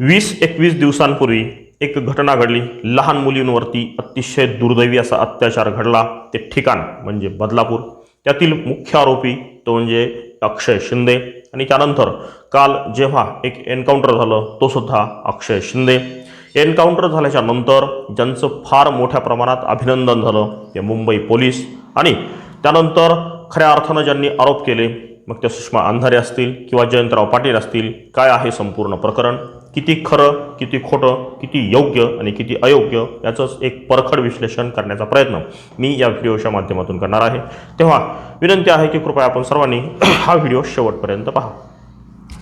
वीस एकवीस दिवसांपूर्वी एक घटना घडली. लहान मुलींवरती अतिशय दुर्दैवी असा अत्याचार घडला. ते ठिकाण म्हणजे बदलापूर. त्यातील मुख्य आरोपी तो म्हणजे अक्षय शिंदे आणि त्यानंतर काल जेव्हा एक एन्काउंटर झालं तो सुद्धा अक्षय शिंदे. एन्काउंटर झाल्याच्यानंतर ज्यांचं फार मोठ्या प्रमाणात अभिनंदन झालं ते मुंबई पोलीस आणि त्यानंतर खऱ्या अर्थानं ज्यांनी आरोप केले मग ते सुषमा अंधारे असतील किंवा जयंतराव पाटील असतील काय आहे संपूर्ण प्रकरण? किती खरं किती खोटं किती योग्य आणि किती अयोग्य याचंच एक परखड विश्लेषण करण्याचा प्रयत्न मी या व्हिडिओच्या माध्यमातून करणार आहे. तेव्हा विनंती आहे की कृपया आपण सर्वांनी हा व्हिडिओ शेवटपर्यंत पहा.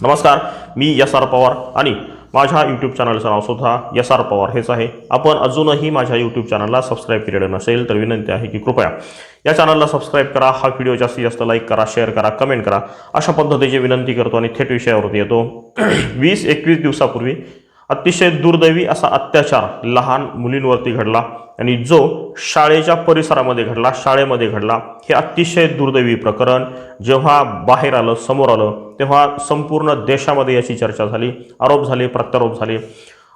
नमस्कार मी यस आर पवार आणि माझ्या यूट्यूब चॅनलचं नाव सुद्धा यस आर पवार हेच आहे. आपण अजूनही माझ्या यूट्यूब चॅनलला सबस्क्राईब केलेलं नसेल तर विनंती आहे की कृपया या चॅनलला सबस्क्राईब करा. हा व्हिडिओ जास्तीत जास्त लाईक करा शेअर करा कमेंट करा. अशा पद्धतीची विनंती करतो आणि थेट विषयावरती येतो. वीस एकवीस दिवसापूर्वी अतिशय दुर्दैवी असा अत्याचार लहान मुलींवरती घडला आणि जो शाळेच्या परिसरामध्ये घडला शाळेमध्ये घडला हे अतिशय दुर्दैवी प्रकरण. जेव्हा बाहेर आलं समोर आलं तेव्हा संपूर्ण देशामध्ये याची चर्चा झाली आरोप झाले प्रत्यारोप झाले.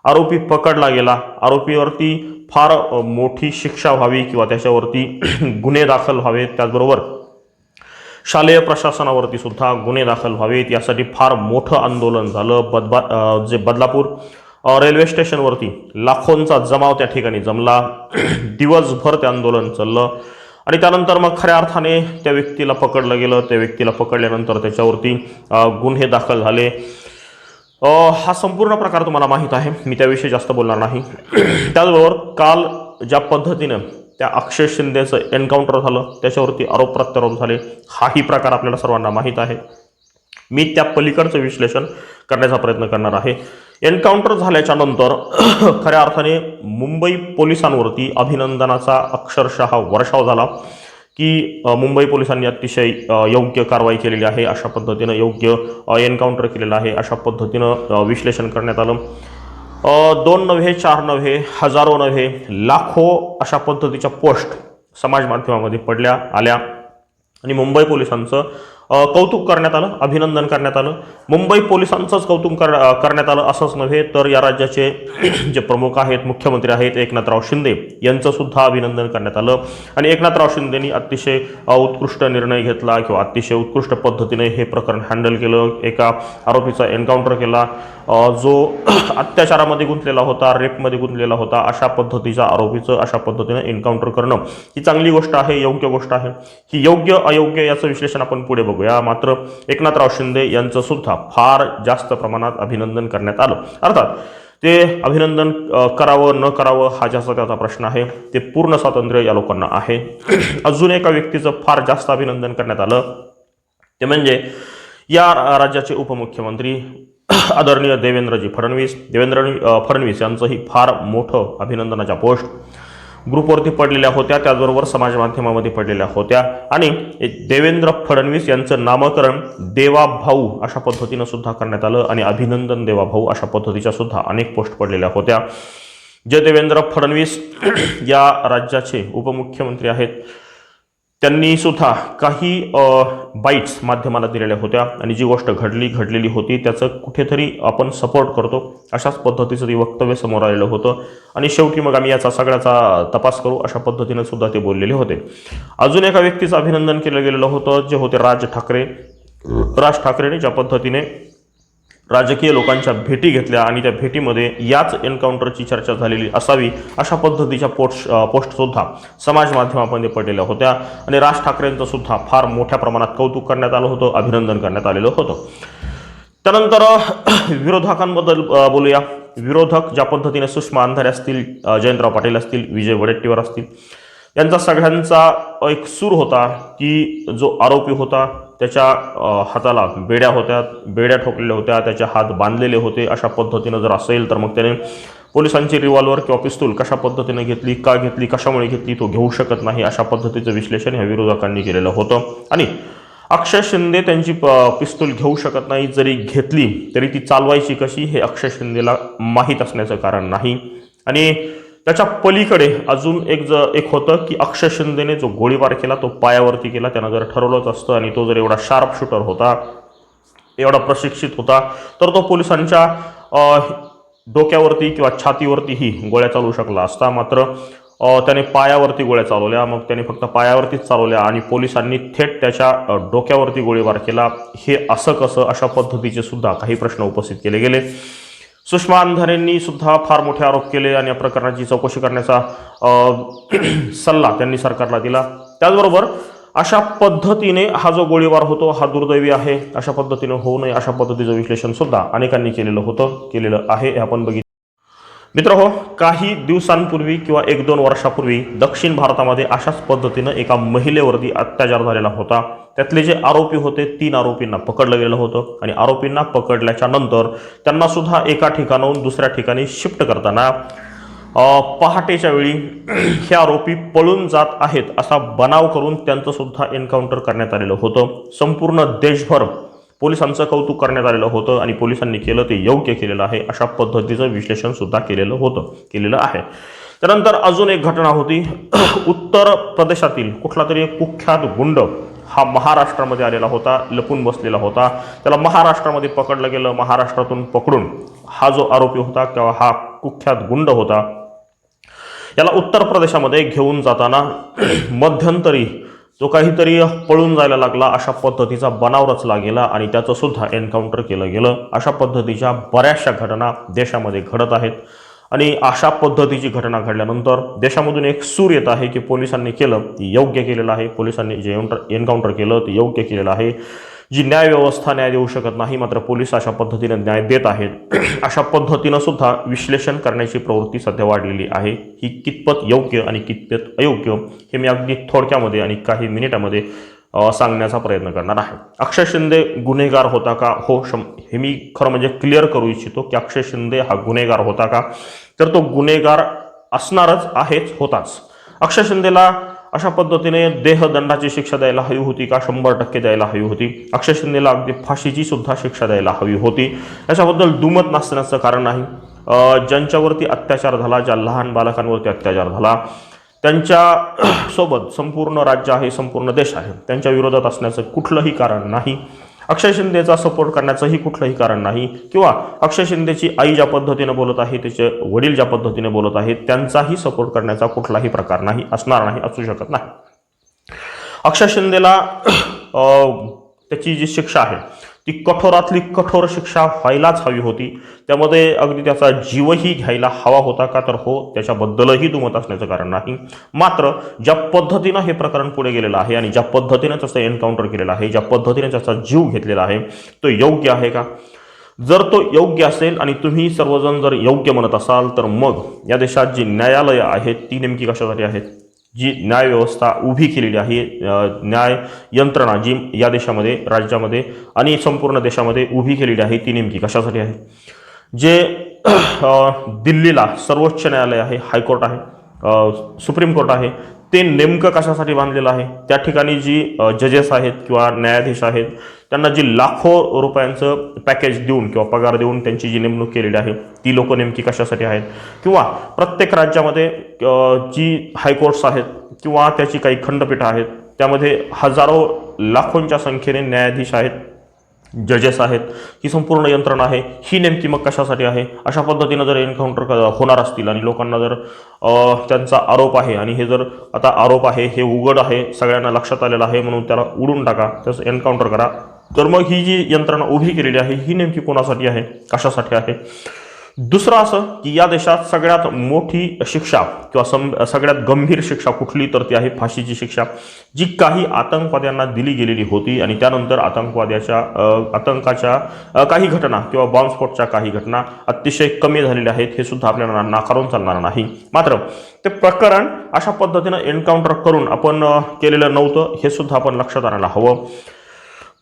आरोपी पकडला गेला. आरोपीवरती फार मोठी शिक्षा व्हावी किंवा त्याच्यावरती गुन्हे दाखल व्हावेत. त्याचबरोबर शालेय प्रशासनावरती सुद्धा गुन्हे दाखल व्हावेत. यासाठी फार मोठं आंदोलन झालं. बदबा जे बदलापूर रेल्वे स्टेशनवरती लाखोंचा जमाव त्या ठिकाणी जमला. दिवसभर ते आंदोलन चाललं. आणि त्यानंतर मग खऱ्या अर्थाने त्या व्यक्तीला पकडलं गेलं. त्या व्यक्तीला पकडल्यानंतर त्याच्यावरती गुन्हे दाखल झाले. हा संपूर्ण प्रकार तुम्हाला माहीत आहे. मी त्याविषयी जास्त बोलणार नाही. त्याचबरोबर काल ज्या पद्धतीनं त्या अक्षय शिंदेचं एन्काउंटर झालं त्याच्यावरती आरोप प्रत्यारोप झाले. हाही प्रकार आपल्याला सर्वांना माहीत आहे. मी त्या पलीकडचं विश्लेषण करण्याचा प्रयत्न करणार आहे. एन्काउंटर झाल्याच्यानंतर खऱ्या अर्थाने मुंबई पोलिसांवरती अभिनंदनाचा अक्षरशः वर्षाव झाला की मुंबई पोलिसांनी अतिशय योग्य कारवाई केलेली आहे अशा पद्धतीनं योग्य एन्काउंटर केलेलं आहे अशा पद्धतीनं विश्लेषण करण्यात आलं. दोन नव्हे चार नव्हे हजारो नव्हे लाखो अशा पद्धतीच्या पोस्ट समाज माध्यमामध्ये पडल्या आल्या. आणि मुंबई पोलिसांचं कौतुक करण्यात आलं अभिनंदन करण्यात आलं. मुंबई पोलिसांचंच कौतुक कर करण्यात आलं असंच नव्हे तर या राज्याचे जे प्रमुख आहेत मुख्यमंत्री आहेत एकनाथराव शिंदे यांचंसुद्धा अभिनंदन करण्यात आलं. आणि एकनाथराव शिंदेनी अतिशय उत्कृष्ट निर्णय घेतला किंवा अतिशय उत्कृष्ट पद्धतीने हे प्रकरण हँडल केलं. एका आरोपीचा एन्काउंटर केला. जो अत्याचारामध्ये गुंतलेला होता रेपमध्ये गुंतलेला होता अशा पद्धतीच्या आरोपीचं अशा पद्धतीनं एन्काउंटर करणं ही चांगली गोष्ट आहे योग्य गोष्ट आहे. ही योग्य अयोग्य याचं विश्लेषण आपण पुढे बघूया. मात्र एकनाथराव शिंदे यांचं सुद्धा फार जास्त प्रमाणात अभिनंदन करण्यात आलं. अर्थात ते अभिनंदन करावं न करावं हा जास्त त्याचा प्रश्न आहे ते पूर्ण स्वातंत्र्य या लोकांना आहे. अजून एका व्यक्तीचं फार जास्त अभिनंदन करण्यात आलं ते म्हणजे या राज्याचे उपमुख्यमंत्री आदरणीय देवेंद्रजी फडणवीस. देवेंद्र फडणवीस यांचंही फार मोठं अभिनंदनाच्या पोस्ट ग्रुपवरती पडलेल्या होत्या त्याचबरोबर समाज माध्यमामध्ये पडलेल्या होत्या. आणि देवेंद्र फडणवीस यांचं नामकरण देवा भाऊ अशा पद्धतीनं सुद्धा करण्यात आलं आणि अभिनंदन देवा भाऊ अशा पद्धतीच्या सुद्धा अनेक पोस्ट पडलेल्या होत्या. जे देवेंद्र फडणवीस या राज्याचे उपमुख्यमंत्री आहेत. त्यांनी सुद्धा काही बाईट्स माध्यमाला दिलेल्या होत्या आणि जी गोष्ट घडली घडलेली होती त्याचं कुठेतरी आपण सपोर्ट करतो अशाच पद्धतीचं ते वक्तव्य समोर आलेलं होतं. आणि शेवटी मग आम्ही याचा सगळ्याचा तपास करू अशा पद्धतीनं सुद्धा ते बोललेले होते. अजून एका व्यक्तीचं अभिनंदन केलं गेलेलं होतं जे होते राज ठाकरे. राज ठाकरेने ज्या पद्धतीने राजकीय लोकांच्या भेटी घेतल्या आणि त्या भेटीमध्ये याच एन्काउंटरची चर्चा झालेली असावी अशा पद्धतीच्या पोस्ट पोस्टसुद्धा समाज माध्यमामध्ये पडलेल्या होत्या. आणि राज ठाकरेंचं सुद्धा फार मोठ्या प्रमाणात कौतुक करण्यात आलं होतं अभिनंदन करण्यात आलेलं होतं. त्यानंतर विरोधकांबद्दल बोलूया. विरोधक ज्या पद्धतीने सुषमा अंधारे असतील जयंतराव पाटील असतील विजय वडेट्टीवार असतील यांचा सगळ्यांचा एक सूर होता की जो आरोपी होता त्याच्या हाताला बेड्या होत्या बेड्या ठोकलेल्या होत्या त्याचे हात बांधलेले होते अशा पद्धतीनं जर असेल तर मग त्याने पोलिसांची रिव्हॉल्वर किंवा पिस्तूल कशा पद्धतीने घेतली का घेतली कशामुळे घेतली तो घेऊ शकत नाही अशा पद्धतीचं विश्लेषण ह्या विरोधकांनी केलेलं होतं. आणि अक्षय शिंदे त्यांची प पिस्तूल घेऊ शकत नाही जरी घेतली तरी ती चालवायची कशी हे अक्षय शिंदेला माहीत असण्याचं कारण नाही. आणि त्याच्या पलीकडे अजून एक ज एक होतं की अक्षय शिंदेने जो गोळीबार केला तो पायावरती केला. त्यानं जर ठरवलंच असतं आणि तो जर एवढा शार्प शूटर होता एवढा प्रशिक्षित होता तर तो पोलिसांच्या डोक्यावरती किंवा छातीवरतीही गोळ्या चालवू शकला असता. मात्र त्याने पायावरती गोळ्या चालवल्या. मग त्याने फक्त पायावरतीच चालवल्या आणि पोलिसांनी थेट त्याच्या डोक्यावरती गोळीबार केला. हे असं कसं अशा पद्धतीचे सुद्धा काही प्रश्न उपस्थित केले गेले. सुषमा अंधारेंनी सुद्धा फार मोठे आरोप केले आणि या प्रकरणाची चौकशी करण्याचा सल्ला त्यांनी सरकारला दिला. त्याचबरोबर अशा पद्धतीने हा जो गोळीबार होतो हा दुर्दैवी आहे. अशा पद्धतीने होऊ नये अशा पद्धतीचं विश्लेषण सुद्धा अनेकांनी केलेलं होतं केलेलं आहे. हे आपण बघितलं. मित्र हो काही दिवसांपूर्वी किंवा एक दोन वर्षापूर्वी दक्षिण भारतामध्ये अशाच पद्धतीनं एका महिलेवरती अत्याचार झालेला होता. त्यातले जे आरोपी होते तीन आरोपींना पकडलं गेलं होतं आणि आरोपींना पकडल्याच्या नंतर त्यांना सुद्धा एका ठिकाणाहून दुसऱ्या ठिकाणी शिफ्ट करताना पहाटेच्या वेळी हे आरोपी पळून जात आहेत असा बनाव करून त्यांचं सुद्धा एन्काउंटर करण्यात आलेलं होतं. संपूर्ण देशभर पोलिसांचं कौतुक करण्यात आलेलं होतं आणि पोलिसांनी केलं ते योग्य केलेलं आहे अशा पद्धतीचं विश्लेषण सुद्धा केलेलं होतं केलेलं आहे. त्यानंतर अजून एक घटना होती. उत्तर प्रदेशातील कुठला तरी एक कुख्यात गुंड हा महाराष्ट्रामध्ये आलेला होता लपून बसलेला होता. त्याला महाराष्ट्रामध्ये पकडलं गेलं महाराष्ट्रातून पकडून. हा जो आरोपी होता किंवा हा कुख्यात गुंड होता याला उत्तर प्रदेशामध्ये घेऊन जाताना मध्यंतरी जो काहीतरी पळून जायला लागला अशा पद्धतीचा बनाव रचला गेला आणि त्याचं सुद्धा एन्काउंटर केलं गेलं. अशा पद्धतीच्या बऱ्याचशा घटना देशामध्ये घडत आहेत. आणि अशा पद्धतीची घटना घडल्यानंतर देशामधून एक सूर येत आहे की पोलिसांनी केलं ते योग्य केलेलं आहे. पोलिसांनी जे एन्काउंटर केलं ते योग्य केलेलं आहे. जी न्यायव्यवस्था न्याय देऊ शकत नाही मात्र पोलीस अशा पद्धतीने न्याय देत आहेत. अशा पद्धतीनं सुद्धा विश्लेषण करण्याची प्रवृत्ती सध्या वाढलेली आहे. ही कितपत योग्य आणि कितपत अयोग्य हे मी अगदी थोडक्यामध्ये आणि काही मिनिटामध्ये सांगण्याचा प्रयत्न करणार आहे. अक्षय शिंदे गुन्हेगार होता का? हो शं हे मी खरं म्हणजे क्लिअर करू इच्छितो की अक्षय शिंदे हा गुन्हेगार होता का? तर तो गुन्हेगार असणारच आहेच होताच. अक्षय शिंदेला अशा पद्धतीने देहदंडाची शिक्षा द्यायला हवी होती का? शंभर टक्के द्यायला हवी होती. अक्षय शिंदेला अगदी फाशीची सुद्धा शिक्षा द्यायला हवी होती. याच्याबद्दल दुमत नसण्याचं कारण नाही. ज्यांच्यावरती अत्याचार झाला ज्या लहान बालकांवरती अत्याचार झाला त्यांच्या सोबत संपूर्ण राज्य आहे संपूर्ण देश आहे. त्यांच्या विरोधात असण्याचं कुठलंही कारण नाही. अक्षय शिंदेचा सपोर्ट करण्याचंही कुठलंही कारण नाही. किंवा अक्षय शिंदेची आई ज्या पद्धतीने बोलत आहे त्याचे वडील ज्या पद्धतीने बोलत आहेत त्यांचाही सपोर्ट करण्याचा कुठलाही प्रकार नाही असणार नाही असू शकत नाही. अक्षय शिंदेला त्याची जी शिक्षा आहे ती कठोरातली कठोर शिक्षा व्हायलाच हवी होती. त्यामध्ये अगदी त्याचा जीवही घ्यायला हवा होता का तर हो त्याच्याबद्दलही दुमत असण्याचं कारण नाही. मात्र ज्या पद्धतीनं हे प्रकरण पुढे गेलेलं आहे आणि ज्या पद्धतीनं त्याचं एन्काउंटर केलेलं आहे ज्या पद्धतीने त्याचा जीव घेतलेला आहे तो योग्य आहे का? जर तो योग्य असेल आणि तुम्ही सर्वजण जर योग्य म्हणत असाल तर मग या देशात जी न्यायालयं आहेत ती नेमकी कशासाठी आहेत? जी न्यायव्यवस्था उभी केलेली आहे न्याय यंत्रणा जी या देशामध्ये राज्यामध्ये आणि संपूर्ण देशामध्ये उभी केलेली आहे ती नेमकी कशासाठी आहे? जे दिल्लीला सर्वोच्च न्यायालय आहे हायकोर्ट आहे सुप्रीम कोर्ट आहे ते नेमकं कशासाठी बांधलेलं आहे? त्या ठिकाणी जी जजेस आहेत किंवा न्यायाधीश आहेत त्यांना जी लाखो रुपयांचं पॅकेज देऊन किंवा पगार देऊन त्यांची जी नेमणूक केलेली आहे ती लोक नेमकी कशासाठी आहेत? किंवा प्रत्येक राज्यामध्ये जी हायकोर्ट्स आहेत किंवा त्याची काही खंडपीठं आहेत त्यामध्ये हजारो लाखोंच्या संख्येने न्यायाधीश आहेत जजेस आहेत ही संपूर्ण यंत्रणा आहे ही नेमकी मग कशासाठी आहे? अशा पद्धतीनं जर एन्काउंटर होणार असतील आणि लोकांना जर त्यांचा आरोप आहे आणि हे जर आता आरोप आहे हे उघड आहे सगळ्यांना लक्षात आलेलं आहे म्हणून त्याला उडून टाका त्याचं एन्काउंटर करा तर मग ही जी यंत्रणा उभी केलेली आहे ही नेमकी कोणासाठी आहे? कशासाठी आहे? दुसरं असं की या देशात सगळ्यात मोठी शिक्षा किंवा सम सगळ्यात गंभीर शिक्षा कुठली तर ती आहे फाशीची शिक्षा जी काही आतंकवाद्यांना दिली गेलेली होती आणि त्यानंतर आतंकवाद्याच्या आतंकाच्या काही घटना किंवा बॉम्बस्फोटच्या काही घटना अतिशय कमी झालेल्या आहेत हे सुद्धा आपल्याला नाकारून चालणार नाही. मात्र ते प्रकरण अशा पद्धतीनं एन्काउंटर करून आपण केलेलं नव्हतं हे सुद्धा आपण लक्षात आणायला हवं.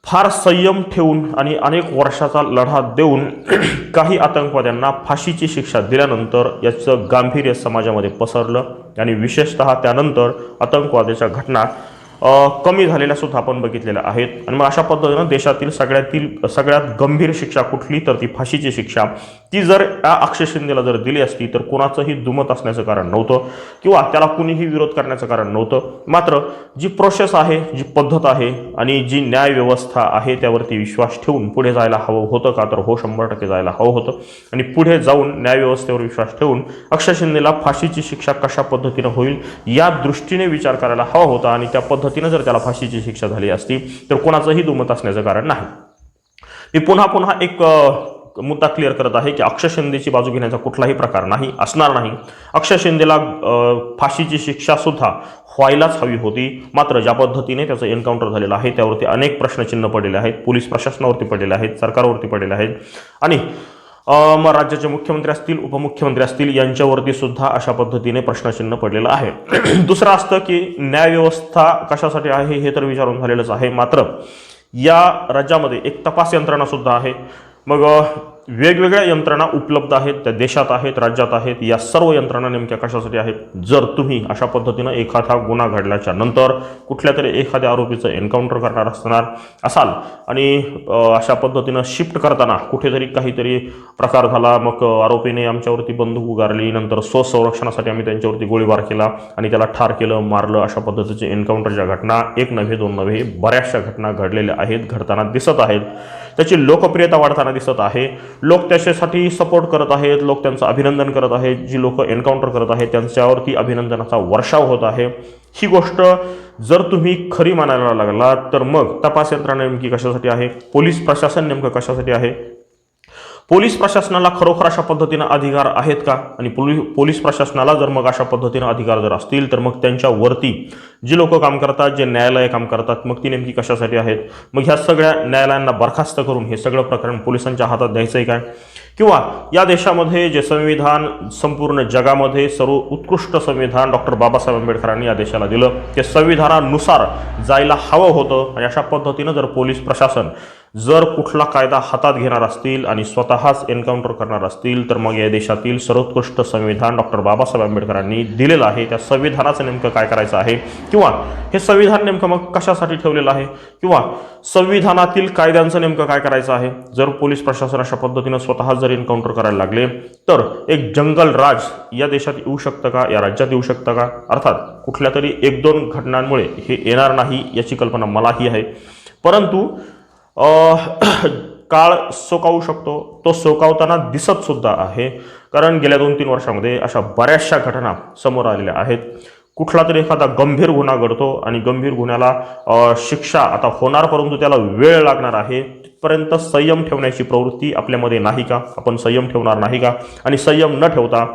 फार संयम ठेवून आणि अनेक वर्षाचा लढा देऊन काही आतंकवाद्यांना फाशीची शिक्षा दिल्यानंतर याचं गांभीर्य समाजामध्ये पसरलं. आणि विशेषतः त्यानंतर आतंकवादाच्या घटना कमी झालेल्या सुद्धा आपण बघितलेल्या आहेत. आणि मग अशा पद्धतीनं देशातील सगळ्यातील सगळ्यात गंभीर शिक्षा कुठली? तर ती फाशीची शिक्षा. ती जर या अक्षय शिंदेला जर दिली असती तर कोणाचंही दुमत असण्याचं कारण नव्हतं किंवा त्याला कुणीही विरोध करण्याचं कारण नव्हतं. मात्र जी प्रोसेस आहे जी पद्धत आहे आणि जी न्याय व्यवस्था आहे त्यावरती विश्वास ठेवून पुढे जायला हवं होतं का तर हो शंभर टक्के जायला हवं होतं. आणि पुढे जाऊन न्यायव्यवस्थेवर विश्वास ठेवून अक्षय शिंदेला फाशीची शिक्षा कशा पद्धतीनं होईल या दृष्टीने विचार करायला हवा होता आणि त्या पद्धतीनं जर त्याला फाशीची शिक्षा झाली असती तर कोणाचंही दुमत असण्याचं कारण नाही. मी पुन्हा पुन्हा एक मुद्दा क्लिअर करत आहे की अक्षय शिंदेची बाजू घेण्याचा कुठलाही प्रकार नाही असणार नाही. अक्षय शिंदेला फाशीची शिक्षासुद्धा व्हायलाच हवी होती. मात्र ज्या पद्धतीने त्याचं एन्काउंटर झालेलं आहे त्यावरती अनेक प्रश्नचिन्ह पडलेले आहेत. पोलीस प्रशासनावरती पडलेले आहेत सरकारवरती पडलेले आहेत. आणि मग राज्याचे मुख्यमंत्री असतील उपमुख्यमंत्री असतील यांच्यावरती सुद्धा अशा पद्धतीने प्रश्नचिन्ह पडलेलं आहे. दुसरं असतं की न्यायव्यवस्था कशासाठी आहे हे तर विचारून झालेलंच आहे. मात्र या राज्यामध्ये एक तपास यंत्रणा सुद्धा आहे. मग वेगवेगळ्या यंत्रणा उपलब्ध आहेत त्या देशात आहेत राज्यात आहेत या सर्व यंत्रणा नेमक्या कशासाठी आहेत? जर तुम्ही अशा पद्धतीनं एखादा गुन्हा घडल्याच्या नंतर कुठल्या तरी एखाद्या आरोपीचं एन्काउंटर करणार असणार असाल आणि अशा पद्धतीनं शिफ्ट करताना कुठेतरी काहीतरी प्रकार झाला मग आरोपीने आमच्यावरती बंदूक उगारली नंतर स्वसंरक्षणासाठी आम्ही त्यांच्यावरती गोळीबार केला आणि त्याला ठार केलं मारलं अशा पद्धतीचे एन्काउंटरच्या घटना एक नव्हे दोन नव्हे बऱ्याचशा घटना घडलेल्या आहेत घडताना दिसत आहेत. त्याची लोकप्रियता वाढताना दिसत आहे. लोक त्याच्यासाठी सपोर्ट करत आहेत. लोक त्यांचं अभिनंदन करत आहेत. जी लोक एन्काउंटर करत आहेत त्यांच्यावरती अभिनंदनाचा वर्षाव होत आहे. ही गोष्ट जर तुम्ही खरी मानायला लागला तर मग तपास यंत्रणा नेमकी कशासाठी आहे? पोलीस प्रशासन नेमकं कशासाठी आहे? पोलीस प्रशासनाला खरोखर अशा पद्धतीनं अधिकार आहेत का? आणि पोलीस पोलीस प्रशासनाला जर मग अशा पद्धतीनं अधिकार जर असतील तर मग त्यांच्यावरती जी लोक काम करतात जे न्यायालय काम करतात मग ती नेमकी कशासाठी आहेत? मग ह्या सगळ्या न्यायालयांना बरखास्त करून हे सगळं प्रकरण पोलिसांच्या हातात द्यायचं आहे काय? किंवा या देशामध्ये जे संविधान संपूर्ण जगामध्ये सर्व उत्कृष्ट संविधान डॉक्टर बाबासाहेब आंबेडकरांनी या देशाला दिलं. ते संविधानानुसार जायला हवं होतं आणि अशा पद्धतीनं जर पोलीस प्रशासन जर कुठला कायदा हातात घेणार असतील आणि स्वतःच एन्काउंटर करणार असतील तर मग या देशातील सर्वोत्कृष्ट संविधान डॉक्टर बाबासाहेब आंबेडकरांनी दिलेलं आहे. त्या संविधानाचं नेमकं काय करायचं आहे? किंवा हे संविधान नेमकं मग कशासाठी ठेवलेलं आहे? किंवा संविधानातील कायद्यांचं नेमकं काय करायचं आहे? जर पोलीस प्रशासन अशा पद्धतीनं स्वतः जर एन्काउंटर करायला लागले. तर एक जंगल राज या देशात येऊ शकतं का? या राज्यात येऊ शकतं का? अर्थात कुठल्या तरी एक दोन घटनांमुळे हे येणार नाही याची कल्पना मलाही आहे. परंतु काळ सोकावू शकतो. तो सोकावताना दिसत सुद्धा आहे. कारण गेल्या दोन तीन वर्षामध्ये अशा बऱ्याचशा घटना समोर आलेल्या आहेत. कुठला तरी एखादा गंभीर गुन्हा घडतो आणि गंभीर गुन्ह्याला शिक्षा आता होणार परंतु त्याला वेळ लागणार आहे. पर्यंत संयम ठेवण्याची प्रवृत्ती आपल्यामध्ये नाही का? आपण संयम ठेवणार नाही का? आणि संयम न ठेवता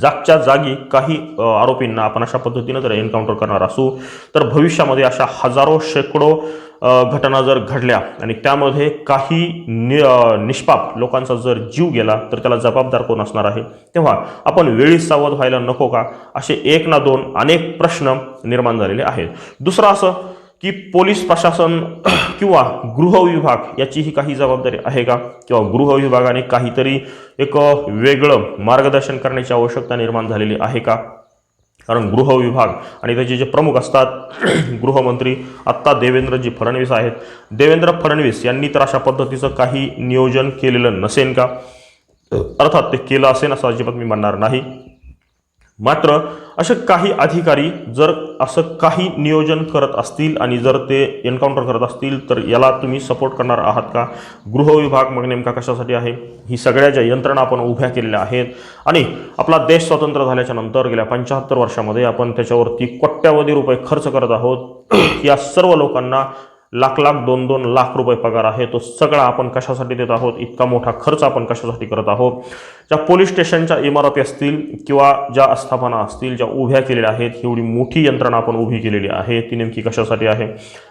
जागच्या जागी काही आरोपींना आपण अशा पद्धतीनं जर एन्काउंटर करणार असू तर भविष्यामध्ये अशा हजारो शेकडो घटना जर घडल्या आणि त्यामध्ये काही नि निष्पाप लोकांचा जर जीव गेला तर त्याला जबाबदार कोण असणार आहे? तेव्हा आपण वेळी सावध व्हायला नको का? असे एक ना दोन अनेक प्रश्न निर्माण झालेले आहेत. दुसरं असं की पोलीस प्रशासन किंवा गृह विभाग याचीही काही जबाबदारी आहे का? किंवा गृह विभागाने काहीतरी एक वेगळं मार्गदर्शन करण्याची आवश्यकता निर्माण झालेली आहे का? कारण गृह विभाग आणि त्याचे जे प्रमुख असतात गृहमंत्री आत्ता देवेंद्रजी फडणवीस आहेत. देवेंद्र फडणवीस यांनी तर अशा पद्धतीचं काही नियोजन केलेलं नसेल का? अर्थात ते केलं असेल असं अजिबात मी म्हणणार नाही. मात्र असे काही अधिकारी जर असं काही नियोजन करत असतील आणि जर ते एन्काउंटर करत असतील तर याला तुम्ही सपोर्ट करणार आहात का? गृह विभाग मग नेमका कशासाठी आहे? ही सगळ्या ज्या यंत्रणा आपण उभ्या केलेल्या आहेत आणि आपला देश स्वतंत्र झाल्याच्यानंतर गेल्या पंच्याहत्तर वर्षामध्ये आपण त्याच्यावरती कोट्यावधी रुपये खर्च करत आहोत. या सर्व लोकांना लाख लाख दोन दोन लाख रुपये पगार आहे. तो सगळा आपण कशासाठी देत आहोत? इतका मोठा खर्च आपण कशासाठी करत आहोत? ज्या पोलीस स्टेशनच्या इमारती असतील किंवा ज्या आस्थापना असतील ज्या उभ्या केलेल्या आहेत एवढी मोठी यंत्रणा आपण उभी केलेली आहे ती नेमकी कशासाठी आहे?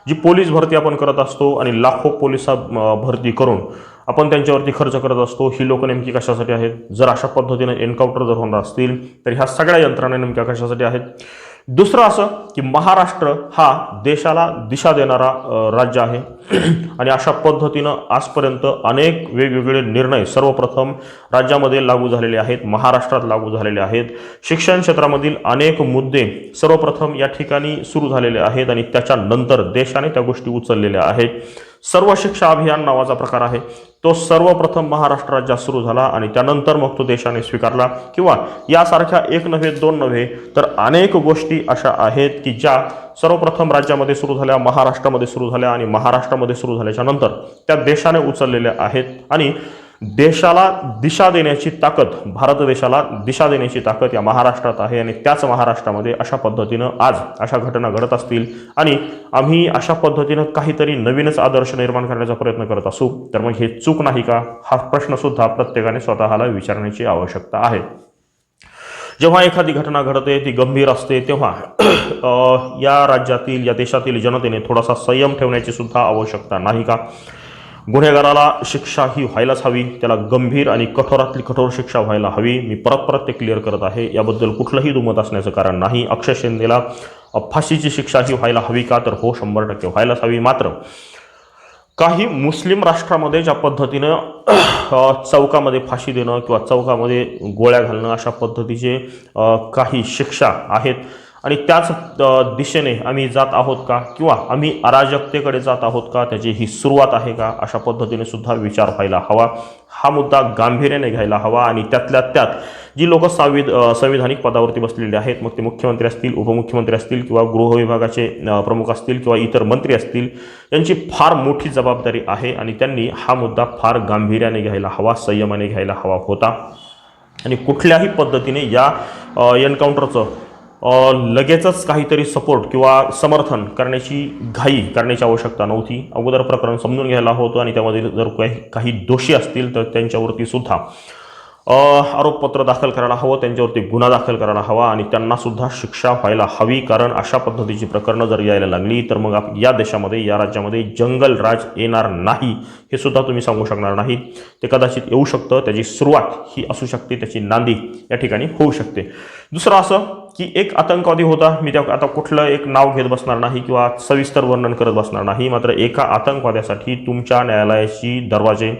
जी पोलीस भरती आपण करत असतो आणि लाखो पोलिसा भरती करून आपण त्यांच्यावरती खर्च करत असतो ही लोक नेमकी कशासाठी आहेत? जर अशा पद्धतीनं एन्काउंटर जर होणार असतील तर ह्या सगळ्या यंत्रणा नेमक्या कशासाठी आहेत? दुसरं असं की महाराष्ट्र हा देशाला दिशा देणारा राज्य आहे. आणि अशा पद्धतीनं आजपर्यंत अनेक वेगवेगळे निर्णय सर्वप्रथम राज्यामध्ये लागू झालेले आहेत महाराष्ट्रात लागू झालेले आहेत. शिक्षण क्षेत्रामधील अनेक मुद्दे सर्वप्रथम या ठिकाणी सुरू झालेले आहेत आणि त्याच्यानंतर देशाने त्या गोष्टी उचललेल्या आहेत. सर्व शिक्षा अभियान नावाचा प्रकार आहे. तो सर्वप्रथम महाराष्ट्र राज्यात सुरू झाला आणि त्यानंतर मग तो देशाने स्वीकारला. किंवा यासारख्या एक नव्हे दोन नव्हे तर अनेक गोष्टी अशा आहेत की ज्या सर्वप्रथम राज्यामध्ये सुरू झाल्या महाराष्ट्रामध्ये सुरू झाल्या आणि महाराष्ट्रामध्ये सुरू झाल्याच्यानंतर त्या देशाने उचललेल्या आहेत. आणि देशाला दिशा देण्याची ताकद भारत देशाला दिशा देण्याची ताकद या महाराष्ट्रात आहे आणि त्याच महाराष्ट्रामध्ये अशा पद्धतीनं आज अशा घटना घडत असतील आणि आम्ही अशा पद्धतीनं काहीतरी नवीनच आदर्श निर्माण करण्याचा प्रयत्न करत असू तर मग हे चूक नाही का? हा प्रश्नसुद्धा प्रत्येकाने स्वतःला विचारण्याची आवश्यकता आहे. जेव्हा एखादी घटना घडते ती गंभीर असते तेव्हा या राज्यातील या देशातील जनतेने थोडासा संयम ठेवण्याची सुद्धा आवश्यकता नाही का? गुन्हेगाराला शिक्षा ही व्हायलाच हवी त्याला गंभीर आणि कठोरातली कठोर शिक्षा व्हायला हवी. मी परत परत ते क्लिअर करत आहे. याबद्दल कुठलंही दुमत असण्याचं कारण नाही. अक्षय शिंदेला फाशीची शिक्षा ही व्हायला हवी का? तर हो शंभर टक्के व्हायलाच हवी. मात्र काही मुस्लिम राष्ट्रामध्ये ज्या पद्धतीनं चौकामध्ये फाशी देणं किंवा चौकामध्ये गोळ्या घालणं अशा पद्धतीचे काही शिक्षा आहेत. आणि त्याच दिशेने आम्ही जात आहोत का? किंवा आम्ही अराजकतेकडे जात आहोत का? त्याची ही सुरुवात आहे का? अशा पद्धतीने सुद्धा विचार व्हायला हवा. हा मुद्दा गांभीर्याने घ्यायला हवा आणि त्यातल्या त्यात जी लोक संविध संविधानिक पदावरती बसलेले आहेत मग ते मुख्यमंत्री असतील उपमुख्यमंत्री असतील किंवा गृह विभागाचे प्रमुख असतील किंवा इतर मंत्री असतील यांची फार मोठी जबाबदारी आहे आणि त्यांनी हा मुद्दा फार गांभीर्याने घ्यायला हवा संयमाने घ्यायला हवा होता. आणि कुठल्याही पद्धतीने या एन्काउंटरचं लगेचच काहीतरी सपोर्ट किंवा समर्थन करण्याची घाई करण्याची आवश्यकता नव्हती. अगोदर प्रकरण समजून घ्यायला होतं आणि त्यामध्ये जर काही काही दोषी असतील तर त्यांच्यावरती सुद्धा आरोपपत्र दाखल करायला हवं त्यांच्यावरती गुन्हा दाखल करायला हवा आणि त्यांनासुद्धा शिक्षा व्हायला हवी. कारण अशा पद्धतीची प्रकरणं जर यायला लागली तर मग आप- या देशामध्ये या राज्यामध्ये जंगल राज येणार नाही हे सुद्धा तुम्ही सांगू शकणार नाही. ते कदाचित येऊ शकतं त्याची सुरुवात ही असू शकते त्याची नांदी या ठिकाणी होऊ शकते. दुसरं असं की एक आतंकवादी होता. मी त्या आता कुठलं एक नाव घेत बसणार नाही किंवा सविस्तर वर्णन करत बसणार नाही. मात्र एका आतंकवाद्यासाठी तुमच्या न्यायालयाची दरवाजे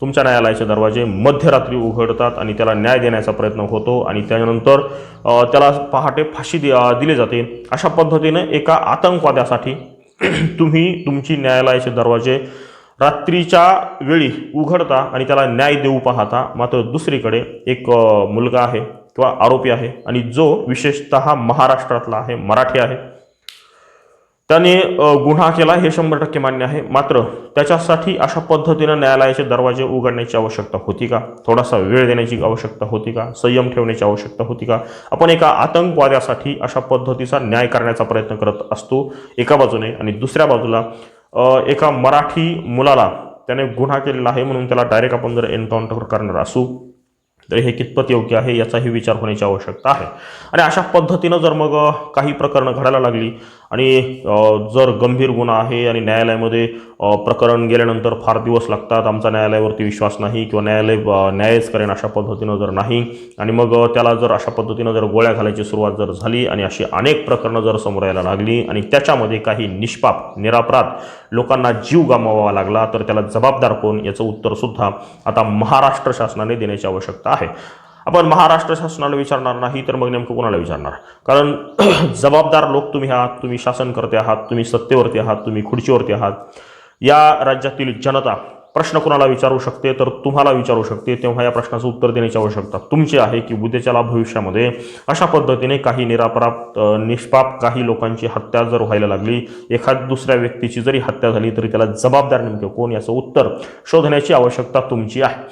तुमच्या न्यायालयाचे दरवाजे मध्यरात्री उघडतात आणि त्याला न्याय देण्याचा प्रयत्न होतो आणि त्यानंतर त्याला पहाटे फाशी दि दिले दिली जाते. अशा पद्धतीने एका आतंकवाद्यासाठी तुम्ही तुमची न्यायालयाचे दरवाजे रात्रीच्या वेळी उघडता आणि त्याला न्याय देऊ पाहता. मात्र दुसरीकडे एक मुलगा आहे. किंवा आरोपी आहे आणि जो विशेषतः महाराष्ट्रातला आहे मराठी आहे. त्याने गुन्हा केला हे शंभर टक्के मान्य आहे. मात्र त्याच्यासाठी अशा पद्धतीनं न्यायालयाचे दरवाजे उघडण्याची आवश्यकता होती का? थोडासा वेळ देण्याची आवश्यकता होती का? संयम ठेवण्याची आवश्यकता होती का? आपण एका आतंकवाद्यासाठी अशा पद्धतीचा न्याय करण्याचा प्रयत्न करत असतो एका बाजूने. आणि दुसऱ्या बाजूला एका मराठी मुलाला त्याने गुन्हा केलेला आहे म्हणून त्याला डायरेक्ट आपण जर एन्काउंटर करणार असू तर हे कितपत योग्य आहे याचाही विचार होण्याची आवश्यकता आहे. आणि अशा पद्धतीनं जर मग काही प्रकरणं घडायला लागली आणि जर गंभीर गुन्हा आहे आणि न्यायालयामध्ये प्रकरण गेल्यानंतर फार दिवस लागतात आमचा न्यायालयावरती विश्वास नाही किंवा न्यायालय न्यायच करेन अशा पद्धतीनं जर नाही आणि मग त्याला जर अशा पद्धतीनं जर गोळ्या घालायची सुरुवात जर झाली आणि अशी अनेक प्रकरणं जर समोर यायला लागली आणि त्याच्यामध्ये काही निष्पाप निरापराध लोकांना जीव गमावावा लागला तर त्याला जबाबदार कोण? याचं उत्तरसुद्धा आता महाराष्ट्र शासनाने देण्याची आवश्यकता आहे. आपण महाराष्ट्र शासनाला विचारणार नाही तर मग नेमकं कोणाला विचारणार? कारण जबाबदार लोक तुम्ही आहात तुम्ही शासनकर्ते आहात तुम्ही सत्तेवरती आहात तुम्ही खुर्चीवरती आहात. या राज्यातील जनता प्रश्न कोणाला विचारू शकते तर तुम्हाला विचारू शकते. तेव्हा या प्रश्नाचं उत्तर देण्याची आवश्यकता तुमची आहे की उद्याच्याला भविष्यामध्ये अशा पद्धतीने काही निरापराध निष्पाप काही लोकांची हत्या जर व्हायला लागली एखाद दुसऱ्या व्यक्तीची जरी हत्या झाली तरी त्याला जबाबदार नेमकं कोण याचं उत्तर शोधण्याची आवश्यकता तुमची आहे.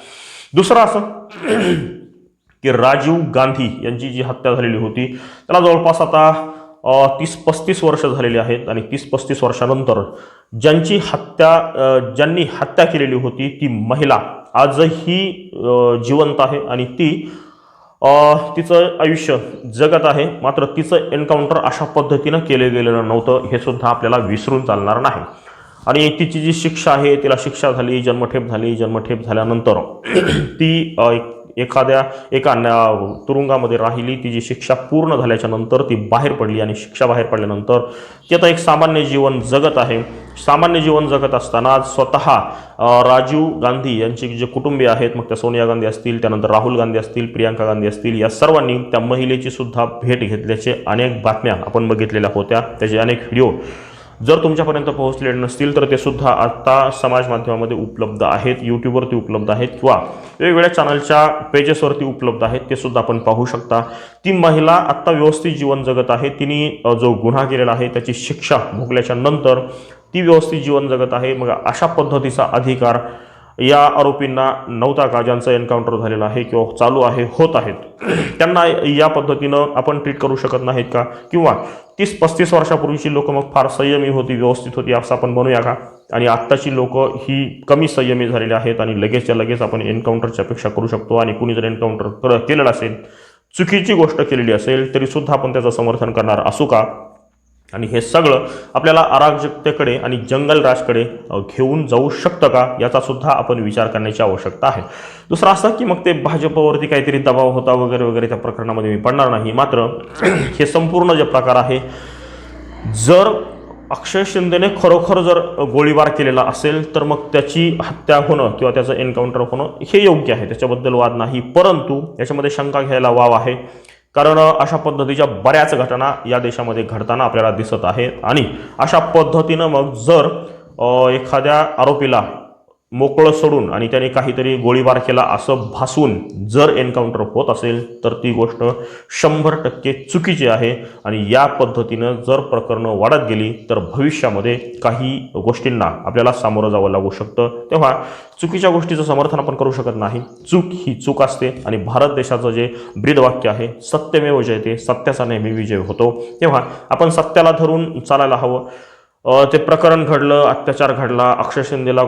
दुसरं असं की राजीव गांधी यांची जी हत्या झालेली होती त्याला जवळपास आता तीस पस्तीस वर्ष झालेली आहेत आणि तीस पस्तीस वर्षानंतर ज्यांची हत्या ज्यांनी हत्या केलेली होती ती महिला आजही जिवंत आहे आणि ती तिचं आयुष्य जगत आहे. मात्र तिचं एन्काउंटर अशा पद्धतीनं केलं गेलेलं नव्हतं हे सुद्धा आपल्याला विसरून चालणार नाही. आणि तिची जी शिक्षा आहे तिला शिक्षा झाली जन्मठेप झाली जन्मठेप झाल्यानंतर ती एक- एखाद्या एका तुरुंगामध्ये राहिली तिची शिक्षा पूर्ण झाल्याच्यानंतर ती बाहेर पडली आणि शिक्षा बाहेर पडल्यानंतर ती आता एक सामान्य जीवन जगत आहे. सामान्य जीवन जगत असताना स्वतः राजीव गांधी यांचे जे कुटुंबीय आहेत मग त्या सोनिया गांधी असतील त्यानंतर राहुल गांधी असतील प्रियांका गांधी असतील या सर्वांनी त्या महिलेची सुद्धा भेट घेतल्याचे अनेक बातम्या आपण बघितलेल्या होत्या. त्याचे अनेक व्हिडिओ जर तुमच्यापर्यंत पोहोचलेले नसतील तर ते सुद्धा आता समाज माध्यमामध्ये उपलब्ध आहेत यूट्यूबवरती उपलब्ध आहेत किंवा वेगवेगळ्या चॅनलच्या पेजेसवरती उपलब्ध आहेत ते सुद्धा आपण पाहू शकता. ती महिला आत्ता व्यवस्थित जीवन जगत आहे तिने जो गुन्हा केलेला आहे त्याची शिक्षा भोगल्याच्या नंतर ती व्यवस्थित जीवन जगत आहे. मग अशा पद्धतीचा अधिकार या आरोपींना नव्हता का? ज्यांचं एन्काउंटर झालेलं आहे किंवा चालू आहे होत आहेत. त्यांना या पद्धतीनं आपण ट्रीट करू शकत नाहीत का? किंवा तीस पस्तीस वर्षापूर्वीची लोक मग फार संयमी होती व्यवस्थित होती असं आपण म्हणूया का? आणि आत्ताची लोक ही कमी संयमी झालेली आहेत आणि लगेचच्या लगेच आपण एन्काउंटरची अपेक्षा करू शकतो आणि कुणी जर एन्काउंटर कर केलेलं असेल चुकीची गोष्ट केलेली असेल तरीसुद्धा आपण त्याचं समर्थन करणार असू का? आणि हे सगळं आपल्याला अराजकतेकडे आणि जंगल राजकडे घेऊन जाऊ शकतं का? याचा सुद्धा आपण विचार करण्याची आवश्यकता आहे. दुसरं असं की मग ते भाजपवरती काहीतरी दबाव होता वगैरे वगैरे त्या प्रकरणामध्ये मी पडणार नाही. मात्र हे संपूर्ण जे प्रकार आहे जर अक्षय शिंदेने खरोखर जर गोळीबार केलेला असेल तर मग त्याची हत्या होणं किंवा त्याचं एन्काउंटर होणं हे योग्य आहे. त्याच्याबद्दल वाद नाही. परंतु याच्यामध्ये शंका घ्यायला वाव आहे. कारण अशा पद्धतीच्या बऱ्याच घटना या देशामध्ये घडताना आपल्याला दिसत आहेत. आणि अशा पद्धतीनं मग जर एखाद्या आरोपीला मोकळं सोडून आणि त्याने काहीतरी गोळीबार केला असं भासून जर एन्काउंटर होत असेल तर ती गोष्ट शंभर टक्के चुकीची आहे. आणि या पद्धतीनं जर प्रकरणं वाढत गेली तर भविष्यामध्ये काही गोष्टींना आपल्याला सामोरं जावं लागू शकतं. तेव्हा चुकीच्या गोष्टीचं समर्थन आपण करू शकत नाही. चूक ही चूक असते आणि भारत देशाचं जे ब्रीदवाक्य आहे सत्यमेव जयते सत्याचा नेहमी विजय होतो. तेव्हा आपण सत्याला धरून चालायला हवं. ते प्रकरण घडलं अत्याचार घडला अक्षय शिंदेला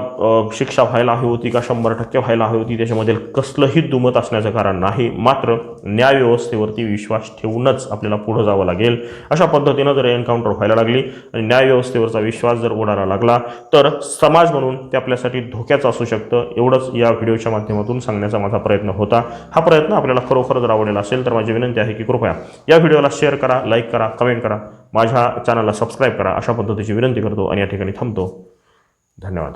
शिक्षा व्हायला हवी होती का? शंभर टक्के व्हायला हवी होती. त्याच्यामध्ये कसलंही दुमत असण्याचं कारण नाही. मात्र न्यायव्यवस्थेवरती विश्वास ठेवूनच आपल्याला पुढं जावं लागेल. अशा पद्धतीनं जर एन्काउंटर व्हायला लागली आणि न्यायव्यवस्थेवरचा विश्वास जर उडायला लागला तर समाज म्हणून ते आपल्यासाठी धोक्याचं असू शकतं. एवढंच या व्हिडिओच्या माध्यमातून सांगण्याचा माझा प्रयत्न होता. हा प्रयत्न आपल्याला खरोखर जर आवडलेला असेल तर माझी विनंती आहे की कृपया या व्हिडिओला शेअर करा लाईक करा कमेंट करा. माझ्या चॅनलला सबस्क्राईब करा. अशा पद्धतीची विनंती करतो आणि या ठिकाणी थांबतो. धन्यवाद.